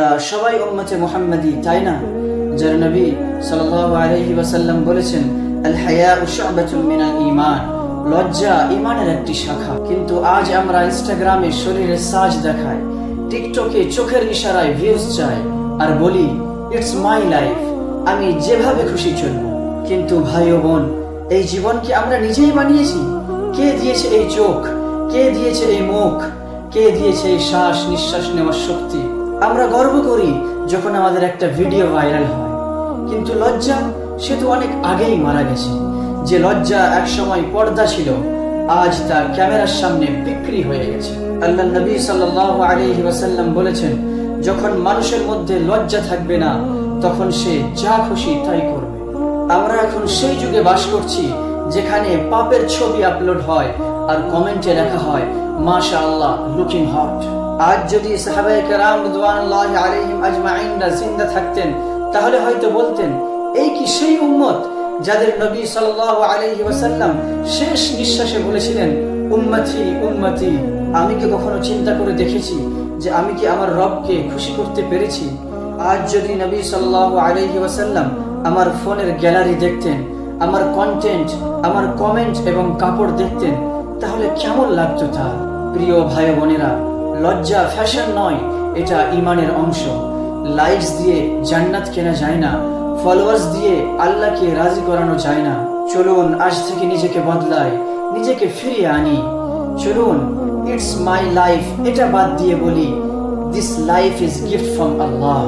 আমরা সবাই উম্মতে মুহাম্মাদি, তাই না? যার নবী সাল্লাল্লাহু আলাইহি ওয়াসাল্লাম বলেছেন আল হায়া শুআবাতুম মিনাল ঈমান। লজ্জা ঈমানের একটি শাখা। কিন্তু আজ আমরা ইনস্টাগ্রামে শরীরের সাজ দেখাই, টিকটকে চোখের ইশারায় ভিউজ চাই আর বলি ইটস মাই লাইফ আমি যেভাবে খুশি চলব। কিন্তু ভাই ও বোন, এই জীবন কি আমরা নিজেই বানিয়েছি? কে দিয়েছে এই চোখ? কে দিয়েছে এই মুখ? কে দিয়েছে এই শ্বাস নিঃশ্বাস নেওয়ার শক্তি? আমরা গর্ব করি যখন আমাদের একটা ভিডিও ভাইরাল হয়। কিন্তু লজ্জা, সে তো অনেক আগেই মারা গেছে। যে লজ্জা এক সময় পর্দা ছিল, আজ তা ক্যামেরার সামনে বিক্রি হয়ে গেছে। আল্লাহ নবী সাল্লাল্লাহু আলাইহি ওয়াসাল্লাম বলেছেন, যখন মানুষের মধ্যে লজ্জা থাকবে না, তখন সে যা খুশি তাই করবে। আমরা এখন সেই যুগে বাস করছি, যেখানে পাপের ছবি আপলোড হয় আর কমেন্টে লেখা হয় মাশা আল্লাহ লুকিং হট। আজ যদি জিন্দা থাকতেন, তাহলে হয়তো বলতেন, এই কি সেই উম্মত যাদের নবী সাল্লাল্লাহু আলাইহি শেষ নিঃশ্বাসে বলেছিলেন, উম্মতি উম্মতি, আমি কি কখনো চিন্তা করে দেখেছি যে আমি কি আমার রবকে খুশি করতে পেরেছি? আজ যদি নবী সাল্লাল্লাহু আলাইহি ওয়াসাল্লাম আমার ফোনের গ্যালারি দেখতেন, আমার কন্টেন্ট আমার কমেন্ট এবং কাপড় দেখতেন, তাহলে কেমন লাগতো তা প্রিয় ভাই বোনেরা লজ্জা ফ্যাশন নয়, এটা ইমানের অংশ। লাইটস দিয়ে জান্নাত কেনা যায় না ফলোয়ার্স দিয়ে আল্লাহকে রাজি করানো যায় না। চলুন, আজ থেকে নিজেকে বদলায় নিজেকে ফিরিয়ে আনি। চলুন ইটস মাই লাইফ এটা বাদ দিয়ে বলি this life is gift from Allah